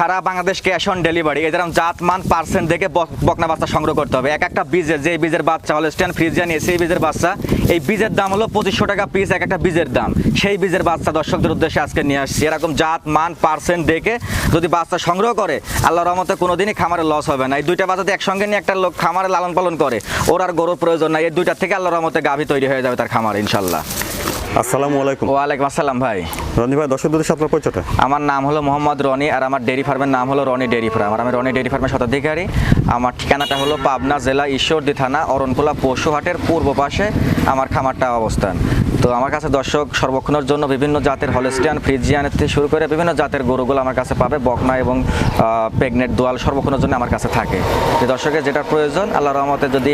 Sara Bangladesh cash on delivery. এদের জাত মান পার্সেন্ট দেখে বক- বকনা বাচ্চা সংগ্রহ করতে হবে। এক একটা বীজের, যে বীজের বাচ্চা হলো স্ট্যান্ড ফ্রিজিয়ান এসে বীজের বাচ্চা, এই বীজের দাম হলো পঁচিশশো টাকা পিস এক একটা বীজের দাম। সেই বীজের বাচ্চা দর্শকদের উদ্দেশ্যে আজকে নিয়ে আসছি। এরকম জাত মান পার্সেন্ট দেখে যদি বাচ্চা সংগ্রহ করে আল্লাহ রহমতে কোনোদিনই খামারে লস হবে না। এই দুইটা বাচ্চা যদি একসঙ্গে নিয়ে একটা লোক খামারে লালন পালন করে, ওর আর গরুর প্রয়োজন নাই। এই দুইটার থেকে আল্লাহ রহমতে গাভী তৈরি হয়ে যাবে তার খামারে, ইনশাল্লাহ। আসসালামু আলাইকুম। ওয়ালাইকুম আসসালাম ভাই। রনি ভাই দর্শক দর্শক আপনার পরিচয়টা? আমার নাম হলো মোহাম্মদ রনি আর আমার ডেয়ারি ফার্মের নাম হলো রনি ডেয়ারি ফার্ম। আর আমি রনি ডেয়ারি ফার্মের শতাধিকারী আমার ঠিকানাটা হলো পাবনা জেলা ঈশ্বরদী থানা অরণকুলা পশুহাটের পূর্ব পাশে আমার খামারটা অবস্থান। তো আমার কাছে দর্শক সর্বক্ষণের জন্য বিভিন্ন জাতের হলেস্টিয়ান ফ্রিজিয়ানের থেকে শুরু করে বিভিন্ন জাতের গরুগুলো আমার কাছে পাবে। বকনা এবং প্রেগনেন্ট দোয়াল সর্বক্ষণের জন্য আমার কাছে থাকে। যে দর্শকের যেটা প্রয়োজন আল্লাহ রহমতে যদি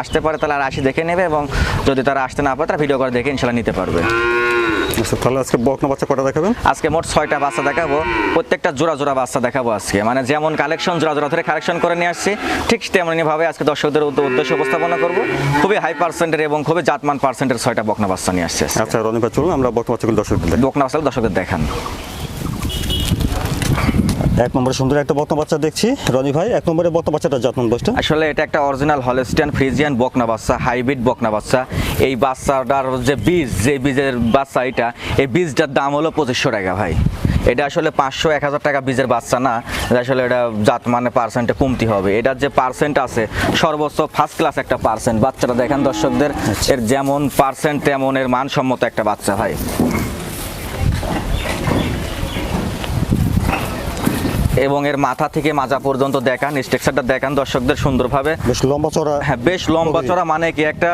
আসতে পারে তাহলে আর আসি দেখে নেবে এবং যদি তারা আসতে না পারে তারা ভিডিও করে দেখে ইনশাল্লাহ নিতে পারবে। তাহলে আজকে বকনা বাচ্চা কটা দেখাবেন? আজকে মোট ছয়টা বাচ্চা দেখাবো। প্রত্যেকটা জোড়া জোড়া বাচ্চা দেখাবো আজকে। মানে যেমন কালেকশন জোড়া জোড়া ধরে কালেকশন করে নিয়ে আসছি ঠিক আজকে দর্শকদের উদ্দেশ্য উপস্থাপনা করব। খুবই হাই পার্সেন্টের এবং খুবই জাতমান পার্সেন্টের ছয়টা বকনা বাচ্চা নিয়ে আসছে। আচ্ছা রনি ভাই চলুন আমরা বকনা বাচ্চাগুলো দর্শকদের বকনা বাচ্চা দর্শকদের দেখান। এক নম্বরে সুন্দর একটা বকনা বাচ্চা দেখছি। রনি ভাই এক নম্বরে বকনা বাচ্চাটা যত্ন বসটা আসলে এটা একটা অরিজিনাল হলেস্টিয়ান ফ্রিজিয়ান বকনা বাচ্চা হাইব্রিড বকনা বাচ্চা। এই বাচ্চাটার যে বীজ যে বীজের বাচ্চা এটা এই বীজটার দাম হলো পঁচিশশো টাকা ভাই। এটা আসলে পাঁচশো এক হাজার টাকা বীজের বাচ্চা না। আসলে এটা জাত মানে পার্সেন্টে কমতি হবে। এটার যে পার্সেন্ট আছে সর্বোচ্চ ফার্স্ট ক্লাস একটা পার্সেন্ট বাচ্চাটা দেখেন দর্শকদের এর যেমন পার্সেন্ট তেমন এর মানসম্মত একটা বাচ্চা ভাই। এবং এর মাথা থেকে মাজা পর্যন্ত দেখান স্ট্রাকচারটা দেখান দর্শকদের সুন্দরভাবে। বেশ লম্বা চড়া হ্যাঁ বেশ লম্বা চড়া মানে কি একটা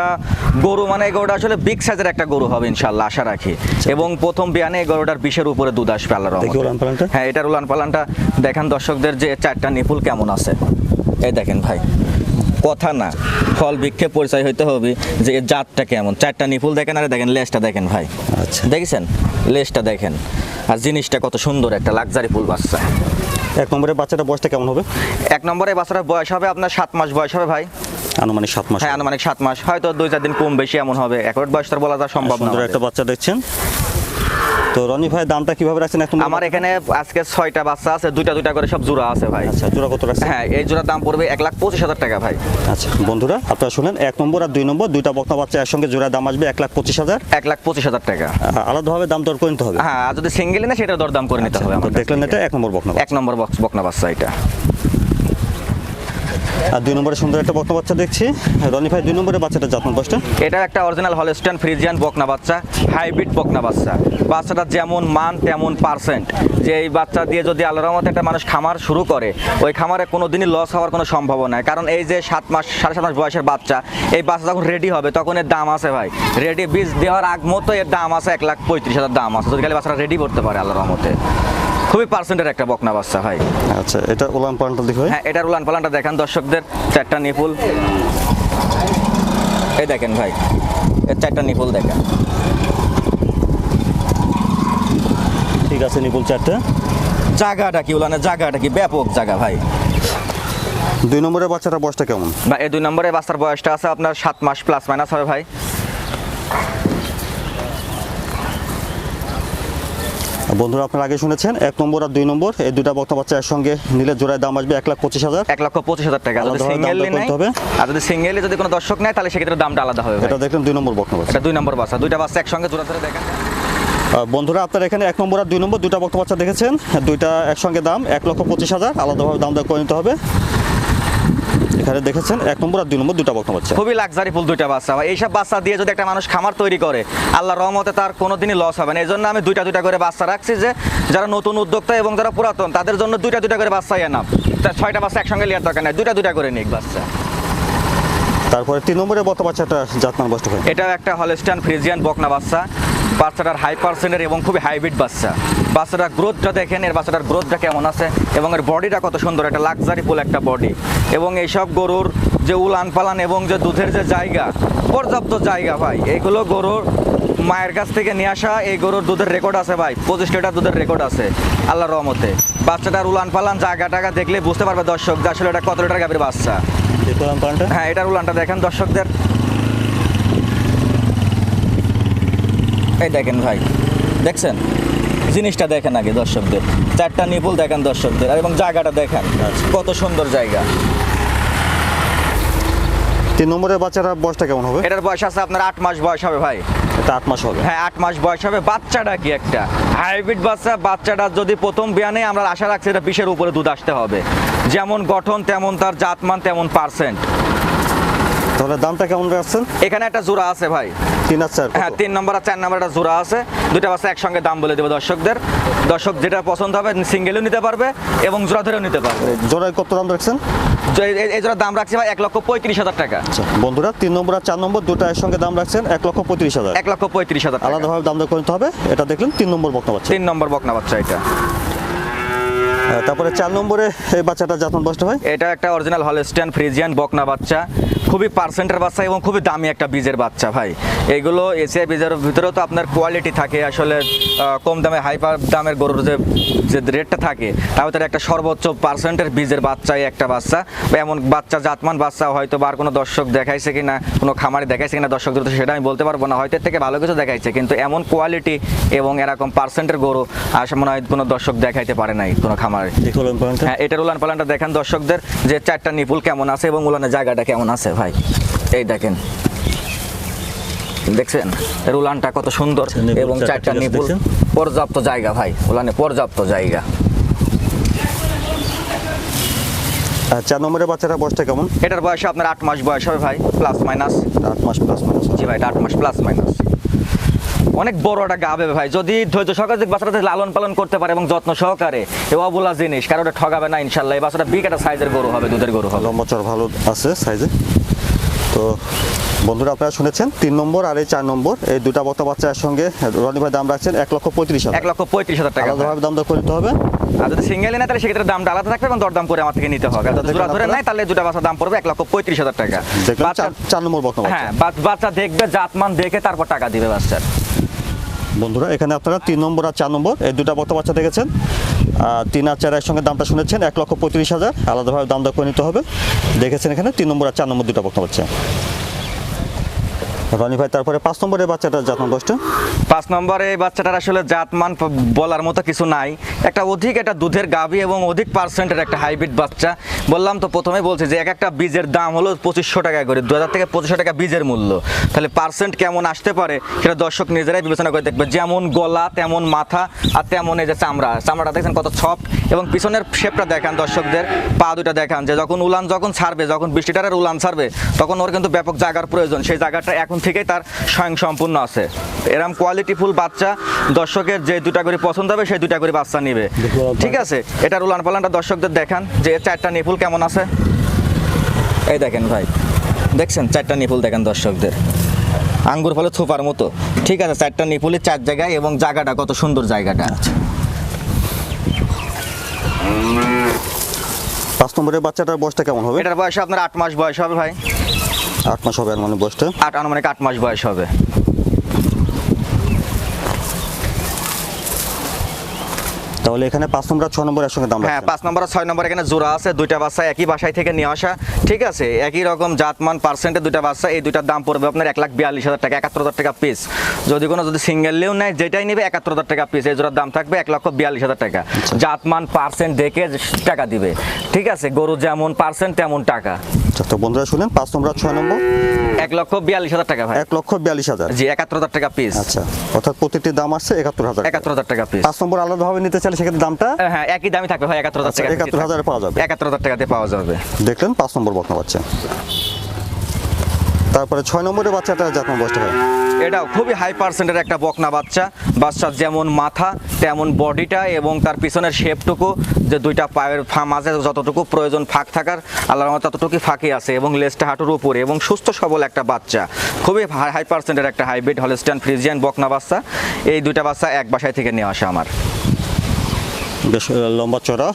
গরু মানে এই গরুটা আসলে বিগ সাইজের একটা গরু হবে ইনশাল্লাহ আশা রাখি। এবং প্রথম বিয়ানে এই গরুটার বিশের উপরে দুধ আসবে পালানটা। হ্যাঁ এটার উলান পালানটা দেখেন দর্শকদের যে চারটা নিপুল কেমন আছে। এই দেখেন ভাই কথা না ফল বৃক্ষে পরিচয় হইতে হবে যে এর জাতটা কেমন। চারটা নিপুল দেখেন আর দেখেন লেজটা দেখেন ভাই। আচ্ছা। দেখেছেন? লেজটা দেখেন। আর জিনিসটা কত সুন্দর একটা লাক্সারি ফুল বাচ্চা। এক নম্বরের বাচ্চাটা বয়সটা কেমন হবে? এক নম্বরে বাচ্চাটা বয়স হবে আপনার সাত মাস বয়স হবে ভাই। আনুমানিক সাত মাস হ্যাঁ আনুমানিক সাত মাস। হয়তো দুই চার দিন কম বেশি এমন হবে। একবার বয়স তার বলা যা সম্ভব না একটা বাচ্চা দেখছেন। তো রনি ভাই দামটা কীভাবে রাখছেন নম্বরে আমার এখানে আজকে ছয়টা বাচ্চা আছে দুইটা দুইটা করে সব জোড়া আছে ভাই। আচ্ছা জোড়া কত রাখছেন? হ্যাঁ এই জোড়ার দাম পড়বে এক লাখ পঁচিশ হাজার টাকা ভাই। আচ্ছা বন্ধুরা আপনারা শুনেন এক নম্বর আর দুই নম্বর দুইটা বকনা বাচ্চা একসঙ্গে জোড়া দাম আসবে এক লাখ পঁচিশ হাজার। এক লাখ পঁচিশ হাজার টাকা। আলাদাভাবে দাম দর করে নিতে হবে। হ্যাঁ যদি সিঙ্গেল না সেটা দরদাম করে নিতে হবে তো দেখলেন। এটা এক নম্বর বকনা এক নম্বর বক্স বকনা বাচ্চা এটা। আর দুই নম্বরে সুন্দর একটা বকনা বাচ্চা দেখছি। রনি ভাই, দুই নম্বরে বাচ্চাটা যত্ন বসটা এটা একটা অরিজিনাল হলস্টাইন ফ্রিজিয়ান বকনা বাচ্চা হাইব্রিড বকনা বাচ্চা। বাচ্চাটা যেমন মান, তেমন পার্সেন্ট যে এই বাচ্চা দিয়ে যদি আল্লাহর রহমতে একটা মানুষ খামার শুরু করে, ওই খামারে কোনো দিনই লস হওয়ার কোনো সম্ভাবনা কারণ এই যে সাত মাস, সাড়ে সাত মাস বয়সের বাচ্চা, এই বাচ্চা যখন রেডি হবে, তখন এর দাম আছে ভাই। রেডি বীজ দেওয়ার আগ মতো এর দাম আছে এক লাখ পঁয়ত্রিশ হাজার দাম আছে। যদি খালি বাচ্চাটা রেডি করতে পারে আল্লাহর রহমতে। খুবই পার্সেন্টের একটা বকনা বাচ্চা ভাই। আচ্ছা এটা উলান পালনটা দেখি হ্যাঁ? এটার উলান পালানটা দেখান দর্শকদের। চারটা নিপুল। এই দেখেন ভাই। এর চারটা নিপুল দেখেন। ঠিক আছে নিপুল চারটা। জায়গাটা কি উলানের জায়গাটা কি? ব্যাপক জায়গা ভাই। দুই নম্বরের বাচ্চাটা বয়সটা কেমন? বা এই দুই নম্বরে বাচ্চার বয়সটা আছে আপনার সাত মাস প্লাস মাইনাস হবে ভাই। বন্ধুরা আপনারা আগে শুনেছেন এক নম্বর আর দুই নম্বর এই দুটা বক্তা বাচ্চা একসঙ্গে নিলে জোড়ায় দাম আসবে এক লাখ পঁচিশ হাজার। এক লক্ষ পঁচিশ হাজার টাকা। যদি সিঙ্গেল হবে। আর যদি সিঙ্গেলে যদি কোনো দর্শক নেয় তাহলে সেক্ষেত্রে দামটা আলাদা হবে এটা দেখলেন দুই নম্বর বক্তা বাচ্চা। এটা দুই নম্বর বাচ্চা। দুইটা বাচ্চা একসঙ্গে জোড়া ধরে দেখেন। বন্ধুরা আপনারা এখানে এক নম্বর আর দুই নম্বর দুটা বক্তা বাচ্চা দেখেছেন। দুইটা একসঙ্গে দাম এক লক্ষ পঁচিশ হাজার। আলাদাভাবে দাম দর করে নিতে হবে। এখানে দেখেছেন এক নম্বর আর দুই নম্বর দুটা বক্তা বাচ্চা খুবই লাক্সারি ফুল দুইটা বাচ্চা। ভাই এইসব বাচ্চা দিয়ে যদি একটা মানুষ খামার তৈরি করে আল্লাহ রহমতে তার কোনোদিনই লস হবে না। এই জন্য আমি দুইটা দুইটা করে বাচ্চা রাখছি যে যারা নতুন উদ্যোক্তা এবং যারা পুরাতন তাদের জন্য দুইটা দুইটা করে বাচ্চাই এনাম তা ছয়টা বাচ্চা একসঙ্গে লিয়ার দরকার নেই। দুইটা দুইটা করে নিক বাচ্চা। তারপরে তিন নম্বরের বক্তা বাচ্চাটা জাতমান বসতে হয়। এটাও একটা হলেস্টান ফ্রিজিয়ান বকনা বাচ্চা। বাচ্চাটার হাই পার্সেন্টের এবং খুবই হাইব্রিড বাচ্চা। বাচ্চাটার গ্রোথটা দেখেন এর বাচ্চাটার গ্রোথটা কেমন আছে এবং এর বডিটা কত সুন্দর। একটা লাক্সারি ফুল একটা বডি এবং এইসব গরুর যে উলান পালান এবং যে দুধের যে জায়গা পর্যাপ্ত জায়গা ভাই এগুলো গরুর মায়ের কাছ থেকে নিয়ে আসা এই গরুর দুধের রেকর্ড আছে ভাই পঁচিশ লিটার দুধের রেকর্ড আছে আল্লাহ রহমতে। বাচ্চাটার উলান পালান জায়গা টাকা দেখলে বুঝতে পারবে দর্শক যে আসলে এটা কত লিটার গাভীর বাচ্চা। হ্যাঁ এটার উলানটা দেখেন দর্শকদের। এই দেখেন ভাই দেখছেন? জিনিসটা দেখেন আগে দর্শকদের চারটা নিপুল দেখেন দর্শকদের এবং জায়গাটা দেখেন কত সুন্দর জায়গা। তিন নম্বরের বাচ্চারা বয়সটা কেমন হবে? এটার বয়স আছে আপনার আট মাস বয়স হবে ভাই। এটা আট মাস হবে? হ্যাঁ আট মাস বয়স হবে। বাচ্চাটা কি একটা? হাইব্রিড বাচ্চা বাচ্চাটা যদি প্রথম বিয়ানে আমরা আশা রাখছি এটা বিশের উপরে দুধ আসতে হবে। যেমন গঠন তেমন তার জাতমান তেমন পার্সেন্ট তাহলে দামটা কেমন রাখছেন? এখানে একটা জোড়া আছে ভাই। তিন আর হ্যাঁ তিন নম্বর আর চার জোড়া আছে। দুইটা বাচ্চা একসঙ্গে দাম বলে দেবো দর্শকদের। দর্শক যেটা পছন্দ হবে সিঙ্গেলও নিতে পারবে এবং জোড়া ধরেও নিতে পারবে। জোড়ায় কত দাম রাখছেন? এই- জোড়ার দাম রাখছি ভাই এক লক্ষ পঁয়ত্রিশ হাজার টাকা। আচ্ছা বন্ধুরা তিন নম্বর আর চার নম্বর দুটো একসঙ্গে দাম রাখছেন এক লক্ষ পঁয়ত্রিশ হাজার। এক লক্ষ পঁয়ত্রিশ হাজার আলাদাভাবে দাম দর করে নিতে হবে এটা দেখলেন তিন নম্বর বাচ্চা। তিন নম্বর বকনা বাচ্চা এটা। তারপরে চার নম্বরে এই বাচ্চাটা এটা একটা অরিজিনাল হলস্টিয়ান ফ্রিজিয়ান বকনা বাচ্চা। খুবই পার্সেন্টের বাচ্চা এবং খুবই দামি একটা বীজের বাচ্চা ভাই। এগুলো এসিআই বীজের ভিতরেও তো আপনার কোয়ালিটি থাকে। আসলে কম দামে হাইপার দামের গরুর যে যে রেটটা থাকে তার ভিতরে একটা সর্বোচ্চ পার্সেন্টের বীজের বাচ্চাই একটা বাচ্চা। এমন বাচ্চা জাতমান বাচ্চা হয়তো বা আর কোনো দর্শক দেখাইছে কি না কোনো খামারে দেখাইছে কিনা দর্শকদের তো সেটা আমি বলতে পারব না। হয়তো এর থেকে ভালো কিছু দেখাইছে কিন্তু এমন কোয়ালিটি এবং এরকম পার্সেন্টের গরু আসলে মনে হয় কোনো দর্শক দেখাইতে পারে নাই কোনো খামারে। হ্যাঁ এটার উলান পালানটা দেখেন দর্শকদের যে চারটা নিপুল কেমন আছে এবং উলানের জায়গাটা কেমন আছে ভাই? এই দেখেন। দেখছেন? এর উলানটা কত সুন্দর আচ্ছা, এবং চারটা নিপুল পর্যাপ্ত জায়গা ভাই উলানে পর্যাপ্ত জায়গা। চার নম্বরের বাচ্চাটা বয়সটা কেমন? এটার বয়স আপনার আট মাস বয়স হবে ভাই প্লাস মাইনাস আট মাস প্লাস মাইনাস জি ভাই আট মাস প্লাস মাইনাস অনেক বড় একটা গাবে ভাই যদি ধৈর্য সহকারে বাচ্চাটা লালন পালন করতে পারে এবং যত্ন সহকারে এ অবলা জিনিস কারও ওটা ঠগাবে না ইনশাল্লাহ। এই বাচ্চাটা বিগ একটা সাইজের গরু হবে দুধের গরু হবে। লম্বা চর ভালো আছে সাইজে তো বন্ধুরা আপনারা শুনেছেন তিন নম্বর আর এই চার নম্বর এই দুটা বক্তা বাচ্চার সঙ্গে রনি ভাই দাম রাখছেন এক লক্ষ পঁয়ত্রিশ এক লক্ষ পঁয়ত্রিশ হাজার টাকা। আলাদাভাবে দাম দর করে নিতে হবে। আর যদি সিঙ্গেল নেয় তাহলে সেক্ষেত্রে দামটা আলাদা থাকবে এবং দরদাম করে আমার থেকে নিতে হবে। জোড়া ধরে। নেয় তাহলে দুটা বাচ্চার দাম পড়বে এক লক্ষ পঁয়ত্রিশ হাজার টাকা। বাচ্চা চার- নম্বর বক্তা হ্যাঁ বাচ- বাচ্চা দেখবে জাতমান দেখে তারপর টাকা দিবে বাচ্চার। বন্ধুরা এখানে আপনারা তিন নম্বর আর চার নম্বর এই দুটা বক্তা বাচ্চা দেখেছেন। আর তিন আর চার সঙ্গে দামটা শুনেছেন এক লক্ষ পঁয়ত্রিশ হাজার। আলাদাভাবে দাম দর করে নিতে হবে। দেখেছেন এখানে তিন নম্বর আর চার নম্বর দুটা বক্তা বাচ্চা। রনি ভাই, তারপরে পাঁচ নম্বরের বাচ্চাটা যত্ন দশটা? পাঁচ নম্বরে এই বাচ্চাটার আসলে জাতমান বলার মতো কিছু নাই। একটা অধিক একটা দুধের গাভী এবং অধিক পার্সেন্টের একটা হাইব্রিড বাচ্চা। বললাম তো প্রথমে বলছি যে এক একটা বীজের দাম হলো পঁচিশশো টাকা করে, দু হাজার থেকে পঁচিশশো টাকা বীজের মূল্য। তাহলে পার্সেন্ট কেমন আসতে পারে সেটা দর্শক নিজেরাই বিবেচনা করে দেখবে। যেমন গলা, তেমন মাথা, আর তেমন এই যে চামড়া। চামড়াটা দেখছেন কত সফট এবং পিছনের শেপটা দেখান দর্শকদের, পা দুটা দেখান যে যখন উলান যখন ছাড়বে, যখন বৃষ্টিটারের উলান ছাড়বে, তখন ওর কিন্তু ব্যাপক জায়গার প্রয়োজন। সেই জায়গাটা এখন থেকেই তার স্বয়ং সম্পূর্ণ আছে। এরম কোয়ালিটিফুল বাচ্চা, দর্শকের যে দুটা করে পছন্দ হবে, সেই দুটা করে বাচ্চা নিবে। ঠিক আছে? এটার উলান পালানটা দর্শকদের দেখান যে চারটা নিপুল কেমন আছে। এই দেখেন ভাই, দেখছেন? চারটা নিপুল দেখেন দর্শকদের। আঙ্গুর ফলে থোপার মতো। ঠিক আছে? চারটা নিপুলের চার জায়গায় এবং জায়গাটা কত সুন্দর জায়গাটা। পাঁচ নম্বরের বাচ্চাটার বয়সটা কেমন হবে? এটার বয়স আপনার আট মাস বয়স হবে ভাই। আট মাস হবে আর মানে বয়সটা। আট আনুমানিক আট মাস বয়স হবে। তাহলে এখানে পাঁচ নম্বর ছয় নম্বরের সঙ্গে দাম হ্যাঁ। পাঁচ নম্বর আর ছয় নম্বর এখানে জোড়া আছে দুইটা বাচ্চা একই বাসায় থেকে নিয়ে আসা। ঠিক আছে একই রকম জাতমান পার্সেন্টের দুইটা বাচ্চা এই দুইটার দাম পড়বে আপনার এক লাখ বিয়াল্লিশ হাজার টাকা একাত্তর হাজার টাকা পিস যদি কোনো যদি সিঙ্গেললেও নেয় যেটাই নেবে একাত্তর হাজার টাকা পিস এই জোড়ার দাম থাকবে এক লক্ষ বিয়াল্লিশ হাজার টাকা। জাতমান পার্সেন্ট দেখে টাকা দিবে। ঠিক আছে গরু যেমন পার্সেন্ট তেমন টাকা। আচ্ছা, তো বন্ধুরা শুনেন পাঁচ নম্বর আর ছয় নম্বর? এক লক্ষ বিয়াল্লিশ হাজার টাকা ভাই। এক লক্ষ বিয়াল্লিশ হাজার। জি একাত্তর হাজার টাকা পিস আচ্ছা অর্থাৎ প্রতিটি দাম আসছে একাত্তর হাজার একাত্তর হাজার টাকা পিস পাঁচ নম্বর আলাদাভাবে নিতে চাইলে সেক্ষেত্রে দামটা? হ্যাঁ একই দামই থাকবে ভাই একাত্তর হাজার টাকা একাত্তর হাজারে পাওয়া যাবে। একাত্তর হাজার টাকাতে পাওয়া যাবে। দেখলেন পাঁচ নম্বর বকনা বাচ্চা। তারপরে ছয় নম্বরের বাচ্চাটা যত্ন বসতে হয় এটাও খুবই হাই পার্সেন্টের একটা বকনা বাচ্চা। বাচ্চার যেমন মাথা, তেমন বডিটা এবং তার পিছনের শেপটুকু যে দুইটা পায়ের মাঝে যতটুকু প্রয়োজন ফাঁক থাকার আল্লাহ রহমতে ততটুকু ফাঁকি আছে এবং লেজটা হাঁটুর উপরে এবং সুস্থ সবল একটা বাচ্চা। খুবই হাই পার্সেন্টের একটা হাইব্রিড হলস্টান ফ্রিজিয়ান বকনা বাচ্চা। এই দুইটা বাচ্চা এক বাসায় থেকে নিয়ে আসা আমার। বেশ, লম্বা চড়া।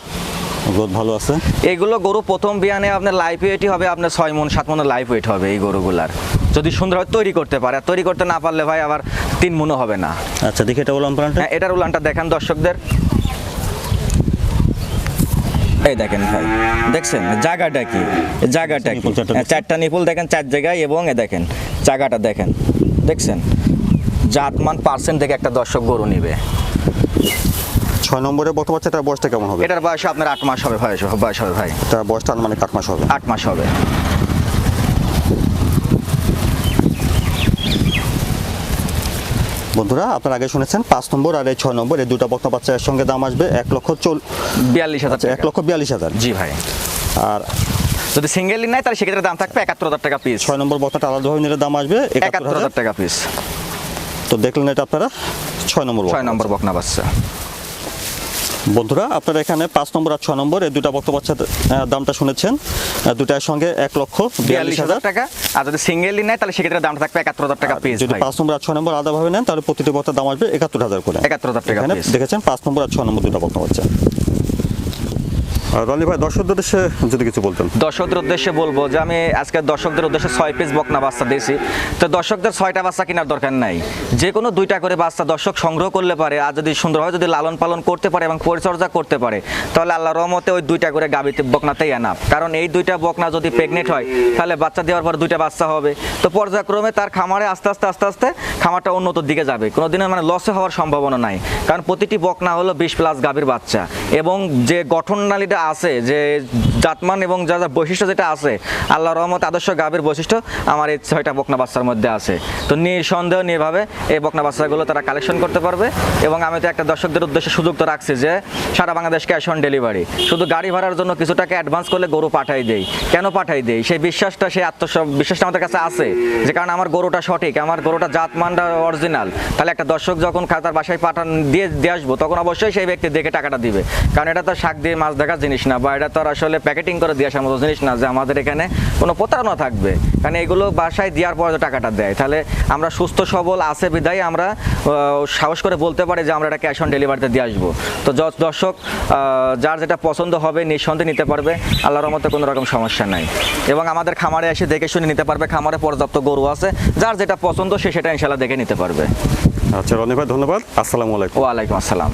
গ্রোথ ভালো আছে। এইগুলো গরু প্রথম বিয়ানে আপনার লাইফ ওয়েটই হবে আপনার ছয় মন সাত মনের লাইফ ওয়েট হবে এই গরুগুলার। যদি সুন্দরভাবে তৈরি করতে পারে আর তৈরি করতে না পারলে ভাই আবার তিন মনও হবে না। আচ্ছা দেখি এটা বললাম প্রাণটা হ্যাঁ এটার উলানটা দেখান দর্শকদের। এই দেখেন ভাই দেখছেন? জায়গাটা কি? জায়গাটা কি? চারটা নিপুল দেখেন চার জায়গায় এবং এ দেখেন জায়গাটা দেখেন। দেখছেন? জাতমান পার্সেন্ট দেখে একটা দর্শক গরু নিবে। ছয় নম্বরে বক্তা বাচ্চাটার বয়সটা কেমন হবে? এটার বয়স আপনার আট মাস হবে বয়স বয়স হবে ভাই। তার বয়সটা মানে আট মাস হবে। আট মাস হবে। বন্ধুরা আপনারা আগে শুনেছেন পাঁচ নম্বর আর এই ছয় নম্বর এই দুটো বক্তা বাচ্চার সঙ্গে দাম আসবে এক লক্ষ চল বিয়াল্লিশ হাজার আচ্ছা, এক। লক্ষ বিয়াল্লিশ হাজার। জি ভাই। আর যদি সিঙ্গেল নেয় তাহলে সেক্ষেত্রে দাম থাকবে একাত্তর হাজার টাকা পিস ছয় নম্বর বক্তাটা আলাদাভাবে নিলে দাম আসবে একাত্তর হাজার। টাকা পিস তো দেখলেন এটা আপনারা ছয় নম্বর ছয় নম্বর বকনা বাচ্চা। বন্ধুরা আপনারা এখানে পাঁচ নম্বর আর ছয় নম্বর এই দুটা বক্তব্য বাচ্চার দামটা শুনেছেন। দুটার সঙ্গে এক লক্ষ বিয়াল্লিশ হাজার টাকা। আর যদি সিঙ্গেলই নেয় তাহলে সেক্ষেত্রে দামটা থাকবে একাত্তর হাজার টাকা পিস যদি পাঁচ নম্বর আর ছয় নম্বর আলাদাভাবে নেন তাহলে প্রতিটি বক্তার দাম আসবে একাত্তর হাজার করে। একাত্তর হাজার টাকা দেখেছেন পাঁচ নম্বর আর ছয় নম্বর দুটা বক্তব্য বাচ্চা রনি ভাই, দর্শকদের উদ্দেশ্যে যদি কিছু বলতেন। দর্শকদের উদ্দেশ্যে বলব যে আমি আজকে দর্শকদের উদ্দেশ্যে ছয় পিস বকনা বাচ্চা দিয়েছি। তো দর্শকদের ছয়টা বাচ্চা কেনার দরকার নাই। যে কোনো দুইটা করে বাচ্চা দর্শক সংগ্রহ করলে পারে আর যদি সুন্দরভাবে যদি লালন পালন করতে পারে এবং পরিচর্যা করতে পারে, তাহলে আল্লাহ রহমতে ওই দুইটা করে গাবিতে বকনাতেই এনাফ কারণ এই দুইটা বকনা যদি প্রেগনেন্ট হয়, তাহলে বাচ্চা দেওয়ার পর দুইটা বাচ্চা হবে। তো পর্যায়ক্রমে তার খামারে আস্তে আস্তে আস্তে আস্তে খামারটা উন্নতির দিকে যাবে। কোনোদিনও মানে লসে হওয়ার সম্ভাবনা নাই। কারণ প্রতিটি বকনা হলো বিশ প্লাস গাভীর বাচ্চা। এবং যে গঠননালীটা আছে যে জাতমান এবং যা যা বৈশিষ্ট্য যেটা আছে আল্লাহ রহমত আদর্শ গাভীর বৈশিষ্ট্য আমার এই ছয়টা বকনা বাচ্চার মধ্যে আছে। তো নিঃসন্দেহ নির্ভাবে এই বকনা বাচ্চাগুলো তারা কালেকশন করতে পারবে এবং আমি তো একটা দর্শকদের উদ্দেশ্যে সুযোগ তো রাখছি যে সারা বাংলাদেশ ক্যাশ অন ডেলিভারি। শুধু গাড়ি ভাড়ার জন্য কিছু টাকা অ্যাডভান্স করলে গরু পাঠাই দেই। কেন পাঠাই দেই? সেই বিশ্বাসটা, সেই আত্মসব, বিশ্বাসটা আমাদের কাছে আছে যে কারণ আমার গরুটা সঠিক, আমার গরুটা জাতমানটা অরিজিনাল তাহলে একটা দর্শক যখন খাতার বাসায় পাঠান, দিয়ে দিয়ে আসব, তখন অবশ্যই সেই ব্যক্তি দেখে টাকাটা দিবে। কারণ এটা তো শাক দিয়ে মাছ দেখার জিনিস না বা এটা তো আসলে প্যাকেটিং করে দিয়ে আসার মতো জিনিস না যে আমাদের এখানে কোনো প্রতারণা থাকবে। কারণ এগুলো বাসায় দেওয়ার পর টাকাটা দেয় তাহলে আমরা সুস্থ সবল আছে বিদায় আমরা সাহস করে বলতে পারি যে আমরা এটা ক্যাশ অন ডেলিভারিতে দিয়ে আসব। তো দর্শক যার যেটা পছন্দ হবে নিঃসন্দেহে নিতে পারবে। আল্লাহর রহমতে কোনো রকম সমস্যা নাই। এবং আমাদের খামারে এসে দেখে শুনে নিতে পারবে খামারে পর্যাপ্ত গরু আছে যার যেটা পছন্দ সে সেটা ইনশাল্লাহ দেখে নিতে পারবে। আচ্ছা রনি ভাই ধন্যবাদ। আসসালামু আলাইকুম। ওয়ালাইকুম আসসালাম।